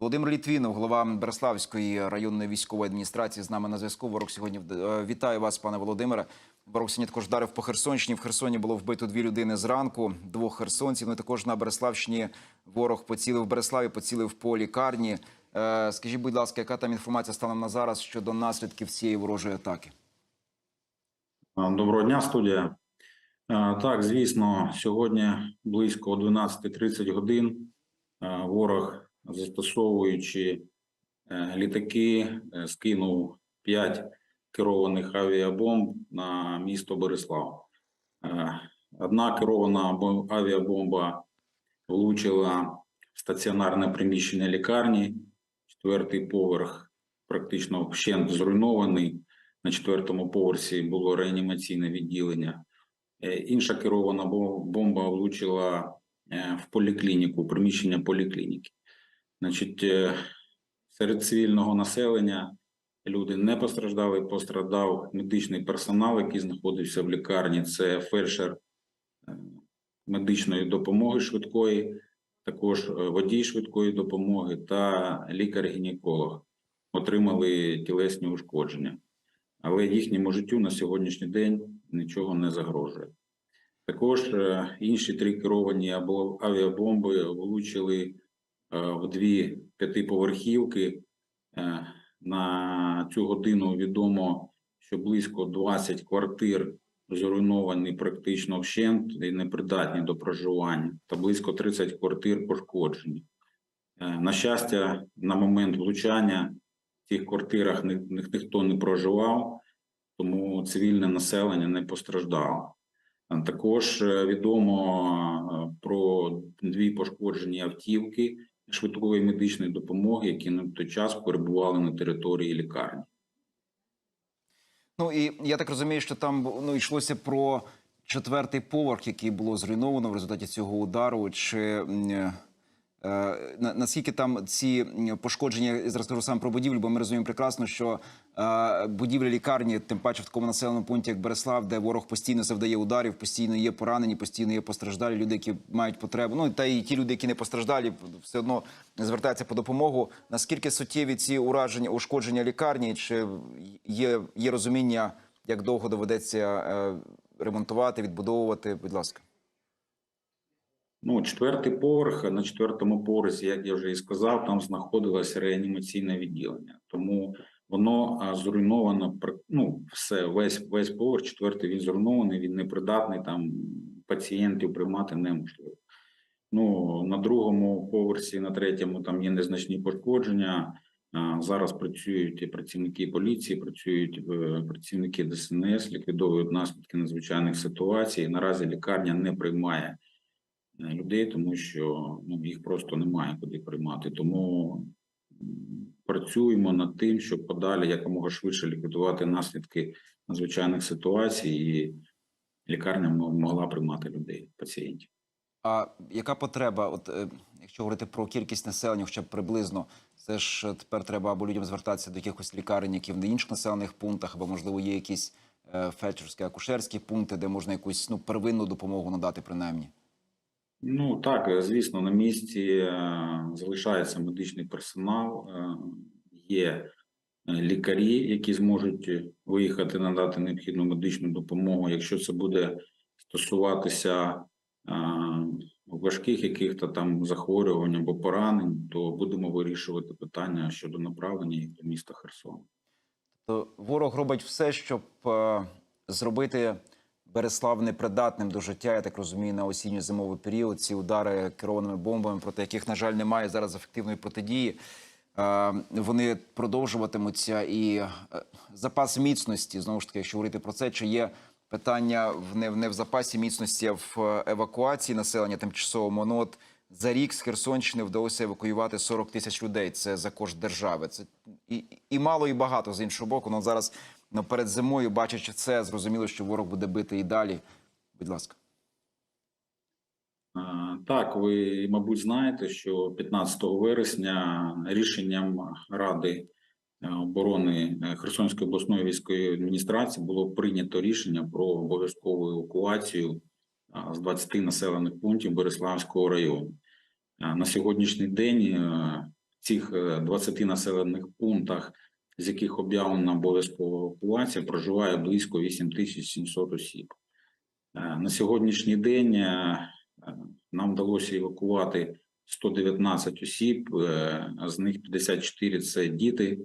Володимир Літвінов, голова Береславської районної військової адміністрації, з нами на зв'язку. Ворог сьогодні е, вітаю вас, пане Володимире. Ворог сьогодні також вдарив по Херсонщині. В Херсоні було вбито дві людини зранку, двох херсонців. Ну і також на Береславщині ворог поцілив в Береславі, поцілив по лікарні. Е, Скажіть, будь ласка, яка там інформація станом на зараз щодо наслідків цієї ворожої атаки? Доброго дня, студія. Так, звісно, сьогодні близько о 12.30 годин ворог, застосовуючи е, літаки, е, скинув 5 керованих авіабомб на місто Борислав. Е, Одна керована авіабомба влучила в стаціонарне приміщення лікарні, четвертий поверх практично вщент зруйнований. На четвертому поверсі було реанімаційне відділення. Інша керована бомба влучила в поліклініку, приміщення поліклініки. Значить, е, серед цивільного населення люди не постраждали, постраждав медичний персонал, який знаходився в лікарні. Це фельдшер е, медичної допомоги швидкої, також е, водій швидкої допомоги та лікар-гінеколог отримали тілесні ушкодження але їхньому життю на сьогоднішній день нічого не загрожує. Також інші три керовані або авіабомби влучили в дві п'ятиповерхівки. Е, На цю годину відомо, що близько 20 квартир зруйновані практично вщент і непридатні до проживання, та близько 30 квартир пошкоджені. Е, На щастя, на момент влучання в цих квартирах ні- ні- ніхто не проживав, тому цивільне населення не постраждало. Також е, відомо е, про дві пошкоджені автівки швидкої медичної допомоги, які на той час перебували на території лікарні. Ну і я так розумію, що там ну йшлося про четвертий поверх, який було зруйновано в результаті цього удару. Чи е, наскільки там ці пошкодження я зараз кажу сам про будівлю, бо ми розуміємо прекрасно, що е, будівля лікарні, тим паче в такому населеному пункті, як Береслав, де ворог постійно завдає ударів, постійно є поранені, постійно є постраждалі люди, які мають потребу. Ну та і ті люди, які не постраждалі, все одно звертаються по допомогу. Наскільки суттєві ці ураження, ушкодження лікарні? Чи є, є розуміння, як довго доведеться е, ремонтувати, відбудовувати? Будь ласка. Ну, четвертий поверх. На четвертому поверсі, як я вже і сказав, там знаходилося реанімаційне відділення. Тому воно зруйновано. Ну, все, весь весь поверх, четвертий він зруйнований, він непридатний. Там пацієнтів приймати неможливо. Ну на другому поверсі, на третьому там є незначні пошкодження. Зараз працюють і працівники поліції, працюють е, працівники ДСНС, ліквідовують наслідки надзвичайних ситуацій. Наразі лікарня не приймає людей, тому що ну, їх просто немає куди приймати. Тому працюємо над тим, щоб подалі якомога швидше ліквідувати наслідки надзвичайних ситуацій, і лікарня могла приймати людей, пацієнтів. А яка потреба? От е, якщо говорити про кількість населення, хоча б приблизно, це ж е, тепер треба або людям звертатися до якихось лікарень, які в інших населених пунктах, або можливо є якісь е, фельдшерські, акушерські пункти, де можна якусь ну первинну допомогу надати, принаймні. Ну так, е, звісно, на місці е, залишається медичний персонал, е, є лікарі, які зможуть виїхати надати необхідну медичну допомогу. Якщо це буде стосуватися важких яких-то там захворювань або поранень, то будемо вирішувати питання щодо направлення їх до міста Херсона. То ворог робить все, щоб зробити Береслав непридатним до життя. Я так розумію, на осінньо-зимовий період ці удари керованими бомбами, проти яких, на жаль, немає зараз ефективної протидії. Е, вони продовжуватимуться і е, запас міцності знову ж таки, якщо говорити про це, чи є питання в не, в- запасі міцності, а в е, евакуації населення тимчасовому. Ну от за рік з Херсонщини вдалося евакуювати 40 тисяч людей. Це за кошт держави. Це і, і мало, і багато з іншого боку. Ну зараз перед зимою, бачачи це, зрозуміло, що ворог буде бити і далі. Будь ласка. Так, ви, мабуть, знаєте, що 15 вересня рішенням Ради е, оборони е, Херсонської обласної військової адміністрації було прийнято рішення про обов'язкову евакуацію з 20 населених пунктів Береславського району. На сьогоднішній день е, цих е, 20 населених пунктах, з яких об'явлена обов'язкова евакуація, проживає близько 8700 осіб. Е, На сьогоднішній день е, нам вдалося евакувати 119 осіб, е, з них 54 – це діти,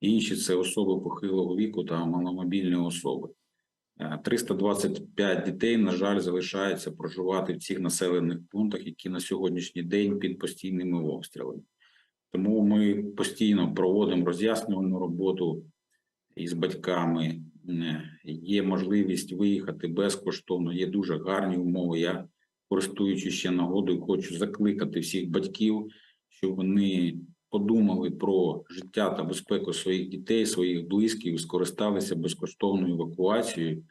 інші це особи похилого віку та маломобільні особи. Е, 325 дітей, на жаль, залишаються проживати в цих населених пунктах, які на сьогоднішній день під постійними обстрілами. Тому ми постійно проводимо роз'яснювальну роботу із батьками. Е, Є можливість виїхати безкоштовно, є дуже гарні умови. Я, користуючись ще нагодою, хочу закликати всіх батьків, щоб вони подумали про життя та безпеку своїх дітей, своїх близьких, скористалися безкоштовною евакуацією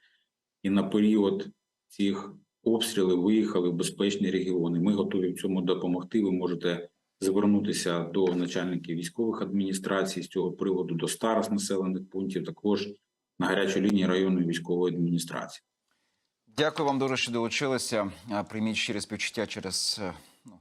і на період цих обстрілів виїхали в безпечні регіони. Ми готові в цьому допомогти. Ви можете звернутися до начальників військових адміністрацій з цього приводу, до старост населених пунктів, також на гарячу лінію районної військової адміністрації. Дякую вам дуже, що долучилися. Прийміть щирі співчуття через е, ну,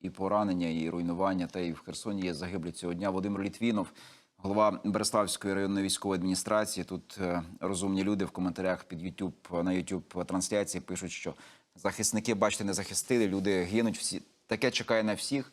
і- поранення, і руйнування. Та і в Херсоні є загиблі цього дня. Володимир Літвінов, голова Береславської районної військової адміністрації. Тут е, розумні люди в коментарях під YouTube, на YouTube трансляції пишуть, що захисники, бачите, не захистили. Люди гинуть. Всі таке чекає на всіх.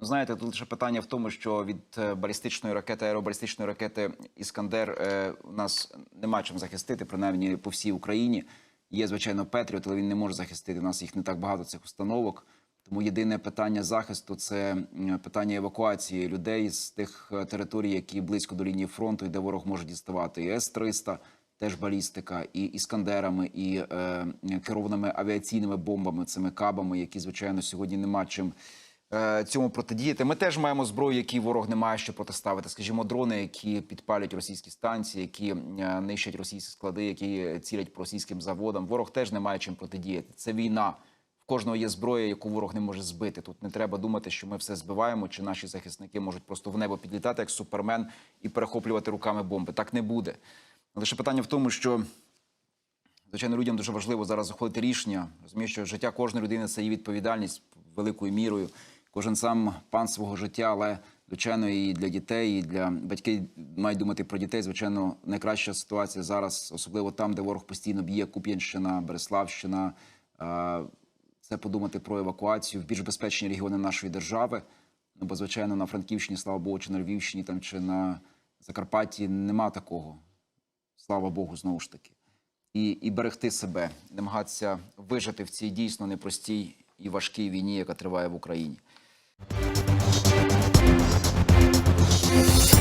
Ну, знаєте, тут лише питання в тому, що від е, балістичної ракети, аеробалістичної ракети Іскандер е, у нас нема чим захистити, принаймні по всій Україні. Є, звичайно, Петріот, але він не може захистити. У нас їх не так багато цих установок. Тому єдине питання захисту це питання евакуації людей з тих е, територій, які близько до лінії фронту, і де ворог може діставати і С-300, теж балістика, і іскандерами, і е, керованими авіаційними бомбами, цими кабами, які звичайно сьогодні нема чим цьому протидіяти. Ми теж маємо зброю, які ворог не має що протиставити. Скажімо, дрони, які підпалюють російські станції, які е, нищать російські склади, які цілять по російським заводам. Ворог теж не має чим протидіяти. Це війна. В кожного є зброя, яку ворог не може збити. Тут не треба думати, що ми все збиваємо, чи наші захисники можуть просто в небо підлітати як супермен і перехоплювати руками бомби. Так не буде. Лише питання в тому, що Звичайно, людям дуже важливо зараз ухвалити рішення. Розумію, що життя кожної людини це є відповідальність великою мірою. Кожен сам пан свого життя, але звичайно, і для дітей, і для батьків мають думати про дітей. Звичайно, найкраща ситуація зараз, особливо там, де ворог постійно б'є Куп'янщина, Береславщина. Це подумати про евакуацію в більш безпечні регіони нашої держави. Ну, бо, звичайно, на Франківщині, слава Богу, чи на Львівщині там чи на Закарпатті нема такого. Слава Богу, знову ж таки і, і берегти себе, намагатися вижити в цій дійсно непростій і важкій війні, яка триває в Україні. Thank you.